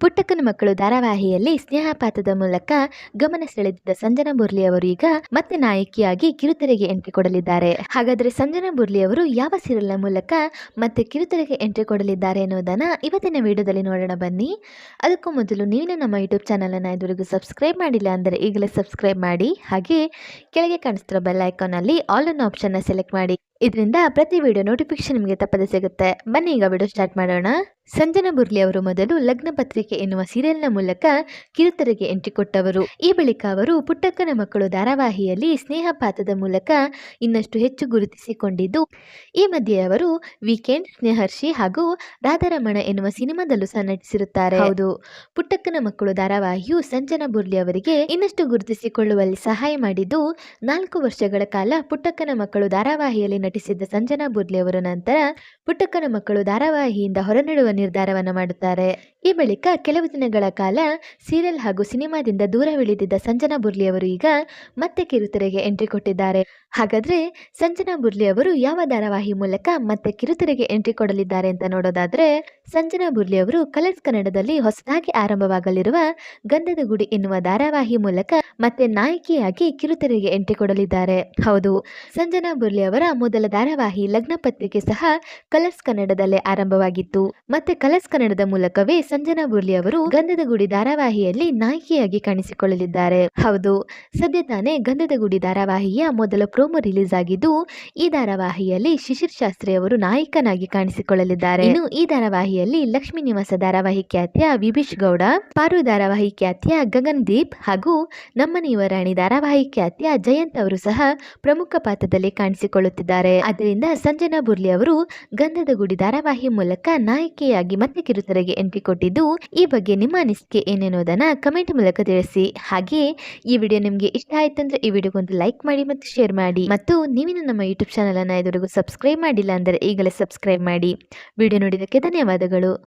ಪುಟ್ಟಕ್ಕನ ಮಕ್ಕಳು ಧಾರಾವಾಹಿಯಲ್ಲಿ ಸ್ನೇಹಪಾತದ ಮೂಲಕ ಗಮನ ಸೆಳೆದಿದ್ದ ಸಂಜನಾ ಬುರ್ಲಿ ಅವರು ಈಗ ಮತ್ತೆ ನಾಯಕಿಯಾಗಿ ಕಿರುತೆರೆಗೆ ಎಂಟ್ರಿ ಕೊಡಲಿದ್ದಾರೆ. ಹಾಗಾದ್ರೆ ಸಂಜನಾ ಬುರ್ಲಿ ಅವರು ಯಾವ ಸೀರಿಯಲ್ನ ಮೂಲಕ ಮತ್ತೆ ಕಿರುತೆರೆಗೆ ಎಂಟ್ರಿ ಕೊಡಲಿದ್ದಾರೆ ಅನ್ನೋದನ್ನ ಇವತ್ತಿನ ವಿಡಿಯೋದಲ್ಲಿ ನೋಡೋಣ ಬನ್ನಿ. ಅದಕ್ಕೂ ಮೊದಲು ನೀನು ನಮ್ಮ ಯೂಟ್ಯೂಬ್ ಚಾನಲನ್ನು ಇದುವರೆಗೂ ಸಬ್ಸ್ಕ್ರೈಬ್ ಮಾಡಿಲ್ಲ ಅಂದರೆ ಈಗಲೇ ಸಬ್ಸ್ಕ್ರೈಬ್ ಮಾಡಿ. ಹಾಗೆ ಕೆಳಗೆ ಕಾಣಿಸ್ತಿರೋ ಬೆಲ್ ಐಕಾನಲ್ಲಿ ಆಲ್ ಅನ್ ಆಪ್ಷನ್ ಸೆಲೆಕ್ಟ್ ಮಾಡಿ. ಇದರಿಂದ ಪ್ರತಿ ವಿಡಿಯೋ ನೋಟಿಫಿಕೇಶನ್ ನಿಮಗೆ ತಪ್ಪದೆ ಸಿಗುತ್ತೆ. ಬನ್ನಿ ಈಗ ವಿಡಿಯೋ ಸ್ಟಾರ್ಟ್ ಮಾಡೋಣ. ಸಂಜನಾ ಬುರ್ಲಿ ಅವರು ಮೊದಲು ಲಗ್ನ ಪತ್ರಿಕೆ ಎನ್ನುವ ಸೀರಿಯಲ್ನ ಮೂಲಕ ಕಿರುತೆರೆಗೆ ಎಂಟ್ರಿ ಕೊಟ್ಟವರು. ಈ ಬಳಿಕ ಅವರು ಪುಟ್ಟಕ್ಕನ ಮಕ್ಕಳು ಧಾರಾವಾಹಿಯಲ್ಲಿ ಸ್ನೇಹಪಾತದ ಮೂಲಕ ಇನ್ನಷ್ಟು ಹೆಚ್ಚು ಗುರುತಿಸಿಕೊಂಡಿದ್ದು ಈ ಮಧ್ಯೆ ಅವರು ವೀಕೆಂಡ್ ಸ್ನೇಹರ್ಷಿ ಹಾಗೂ ರಾಧಾರಮಣ ಎನ್ನುವ ಸಿನಿಮಾದಲ್ಲೂ ಸಹ ನಟಿಸಿರುತ್ತಾರೆ. ಹೌದು. ಪುಟ್ಟಕ್ಕನ ಮಕ್ಕಳು ಧಾರಾವಾಹಿಯು ಸಂಜನಾ ಬುರ್ಲಿ ಅವರಿಗೆ ಇನ್ನಷ್ಟು ಗುರುತಿಸಿಕೊಳ್ಳುವಲ್ಲಿ ಸಹಾಯ ಮಾಡಿದ್ದು ನಾಲ್ಕು ವರ್ಷಗಳ ಕಾಲ ಪುಟ್ಟಕ್ಕನ ಮಕ್ಕಳು ಧಾರಾವಾಹಿಯಲ್ಲಿ ನಟಿಸಿದ್ದ ಸಂಜನಾ ಬುರ್ಲಿ ಅವರು ನಂತರ ಪುಟ್ಟಕ್ಕನ ಮಕ್ಕಳು ಧಾರಾವಾಹಿಯಿಂದ ಹೊರನಡುವ ನಿರ್ಧಾರವನ್ನು ಮಾಡುತ್ತಾರೆ. ಈ ಬಳಿಕ ಕೆಲವು ದಿನಗಳ ಕಾಲ ಸೀರಿಯಲ್ ಹಾಗೂ ಸಿನಿಮಾದಿಂದ ದೂರವಿಳಿದಿದ್ದ ಸಂಜನಾ ಬುರ್ಲಿ ಅವರು ಈಗ ಮತ್ತೆ ಕಿರುತೆರೆಗೆ ಎಂಟ್ರಿ ಕೊಟ್ಟಿದ್ದಾರೆ. ಹಾಗಾದ್ರೆ ಸಂಜನಾ ಬುರ್ಲಿ ಅವರು ಯಾವ ಧಾರಾವಾಹಿ ಮೂಲಕ ಮತ್ತೆ ಕಿರುತೆರೆಗೆ ಎಂಟ್ರಿ ಕೊಡಲಿದ್ದಾರೆ ಅಂತ ನೋಡೋದಾದ್ರೆ ಸಂಜನಾ ಬುರ್ಲಿ ಅವರು ಕಲರ್ಸ್ ಕನ್ನಡದಲ್ಲಿ ಹೊಸದಾಗಿ ಆರಂಭವಾಗಲಿರುವ ಗಂಧದ ಗುಡಿ ಎನ್ನುವ ಧಾರಾವಾಹಿ ಮೂಲಕ ಮತ್ತೆ ನಾಯಕಿಯಾಗಿ ಕಿರುತೆರೆಗೆ ಎಂಟ್ರಿ ಕೊಡಲಿದ್ದಾರೆ. ಹೌದು, ಸಂಜನಾ ಬುರ್ಲಿ ಅವರ ಧಾರಾವಾಹಿ ಲಗ್ನ ಪತ್ರಿಕೆ ಸಹ ಕಲರ್ಸ್ ಕನ್ನಡದಲ್ಲೇ ಆರಂಭವಾಗಿತ್ತು. ಮತ್ತೆ ಕಲರ್ಸ್ ಕನ್ನಡದ ಮೂಲಕವೇ ಸಂಜನಾ ಬುರ್ಲಿ ಅವರು ಗಂಧದ ಗುಡಿ ಧಾರಾವಾಹಿಯಲ್ಲಿ ನಾಯಕಿಯಾಗಿ ಕಾಣಿಸಿಕೊಳ್ಳಲಿದ್ದಾರೆ. ಹೌದು, ಸದ್ಯ ತಾನೇ ಗಂಧದ ಗುಡಿ ಧಾರಾವಾಹಿಯ ಮೊದಲ ಪ್ರೋಮೋ ರಿಲೀಸ್ ಆಗಿದ್ದು, ಈ ಧಾರಾವಾಹಿಯಲ್ಲಿ ಶಿಶಿರ್ ಶಾಸ್ತ್ರಿ ಅವರು ನಾಯಕನಾಗಿ ಕಾಣಿಸಿಕೊಳ್ಳಲಿದ್ದಾರೆ. ಇನ್ನು ಈ ಧಾರಾವಾಹಿಯಲ್ಲಿ ಲಕ್ಷ್ಮೀ ನಿವಾಸ ಧಾರಾವಾಹಿ ಖ್ಯಾತಿಯ ವಿಭೀಷ್ ಗೌಡ, ಪಾರು ಧಾರಾವಾಹಿ ಖ್ಯಾತಿಯ ಗಗನ್ ದೀಪ್ ಹಾಗೂ ನಮ್ಮ ಯುವರಾಣಿ ಧಾರಾವಾಹಿ ಖ್ಯಾತಿಯ ಜಯಂತ್ ಅವರು ಸಹ ಪ್ರಮುಖ ಪಾತ್ರದಲ್ಲಿ ಕಾಣಿಸಿಕೊಳ್ಳುತ್ತಿದ್ದಾರೆ. ಅದರಿಂದ ಸಂಜನಾ ಬುರ್ಲಿ ಅವರು ಗಂಧದ ಗುಡಿ ಧಾರಾವಾಹಿ ಮೂಲಕ ನಾಯಕಿಯಾಗಿ ಮತ್ತೆ ಕಿರುತೆರೆಗೆ ಎಂಟ್ರಿ ಕೊಟ್ಟಿದ್ದು, ಈ ಬಗ್ಗೆ ನಿಮ್ಮ ಅನಿಸಿಕೆ ಏನೇನೋದನ್ನ ಕಮೆಂಟ್ ಮೂಲಕ ತಿಳಿಸಿ. ಹಾಗೆ ಈ ವಿಡಿಯೋ ನಿಮಗೆ ಇಷ್ಟ ಆಯ್ತಂದ್ರೆ ಈ ವಿಡಿಯೋಗೊಂದು ಲೈಕ್ ಮಾಡಿ ಮತ್ತು ಶೇರ್ ಮಾಡಿ. ಮತ್ತು ನೀವಿನ ನಮ್ಮ ಯೂಟ್ಯೂಬ್ ಚಾನಲ್ ಅನ್ನ ಇದುವರೆಗೂ ಸಬ್ಸ್ಕ್ರೈಬ್ ಮಾಡಿಲ್ಲ ಅಂದರೆ ಈಗಲೇ ಸಬ್ಸ್ಕ್ರೈಬ್ ಮಾಡಿ. ವಿಡಿಯೋ ನೋಡಿದಕ್ಕೆ ಧನ್ಯವಾದಗಳು.